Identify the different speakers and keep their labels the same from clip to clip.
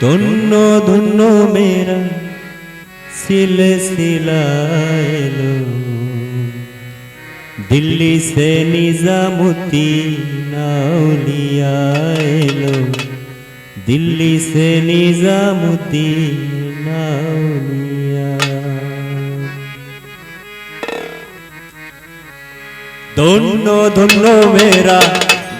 Speaker 1: ধন্য ধন্য মেরা সিলসিলা এলো দিল্লি সে নিজামুদ্দিন আউলিয়া এলো। দিল্লি সে নিজামুদ্দিন আউলিয়া ধন্য ধন্য মেরা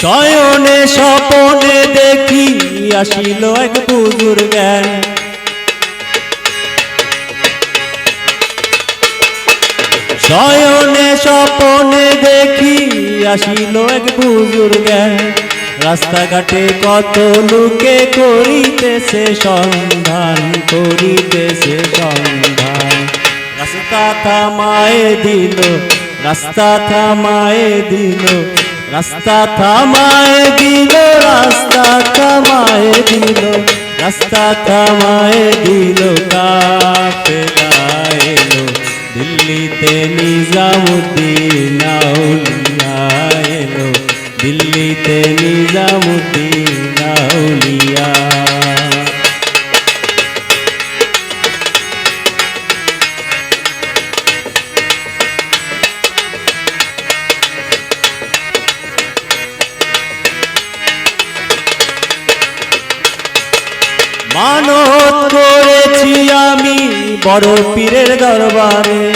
Speaker 1: শয়নে স্বপনে দেখি আসিল এক বুজুর জ্ঞান শয়নে স্বপনে দেখি আসিল এক বুজুর রাস্তাঘাটে কত লোকে করিতেছে সন্ধান করিতেছে সন্ধান। রাস্তা থামায়ে দিল, রাস্তা থামায়ে দিল রাস্তা থামায় দিল, রাস্তা থামায় দিল, রাস্তা থামায় দিল, কাফেলা এলো। দিল্লিতে নিজামুদ্দিন আউলিয়া এলো। দিল্লিতে নিজামুদ্দিন বড় পীরের দরবারে।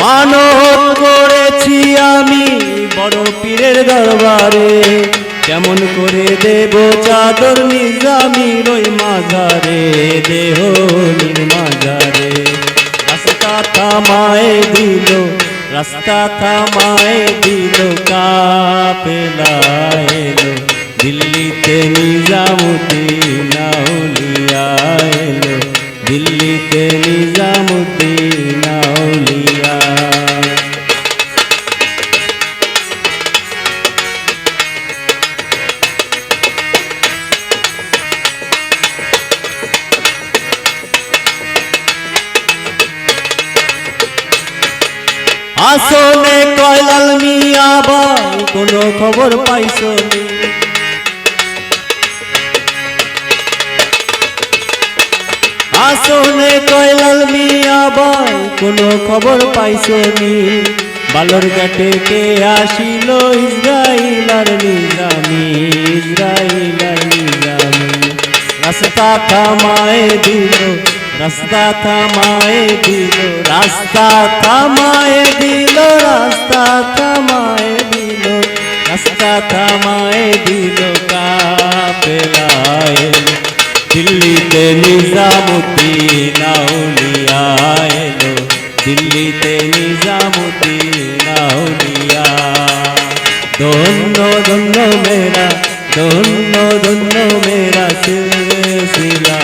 Speaker 1: মানত করেছি আমি বড় পীরের দরবারে। কেমন করে দেব চাদর নিজামির ওই মাজারে, দেহ মাজারে। রাস্তা থামায় দিল, রাস্তা থামায় দিল, কাপেলা এলো। দিল্লিতে নিজামুদ্দিন আউলিয়া দিল্লিতে নিজামুদ্দিন আউলিয়া। আসনে কয়লাল মিয়া ভাই কোনো খবর পাইছো নি? আসনে কয়লাল মিয়া কোনো খবর পাইছো নি? বালর ঘাটে কে আসিল? ইসরাইল আর নিজামি ইসরাইল আর নিজামি। রাস্তা থামায় দিল, রাস্তা থামায় দিল, রাস্তা থামায় দিল, রাস্তা থামায় দিল, রাস্তা থামায় দিল কাপেলায় দিল্লিতে নিজামুদ্দিন আউলিয়া এলো দিল্লিতে নিজামুদ্দিন আউলিয়া ধন্য ধন্য মেরা ধন্য ধন্য মেরা সিলসিলা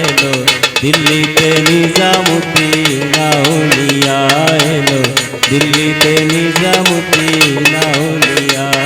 Speaker 1: এলো দিল্লিতে নিজামুদ্দিন আউলিয়া এলো দিল্লিতে নিজামুদ্দিন আউলিয়া এলো দিল্লিতে নিজামুদ্দিন আউলিয়া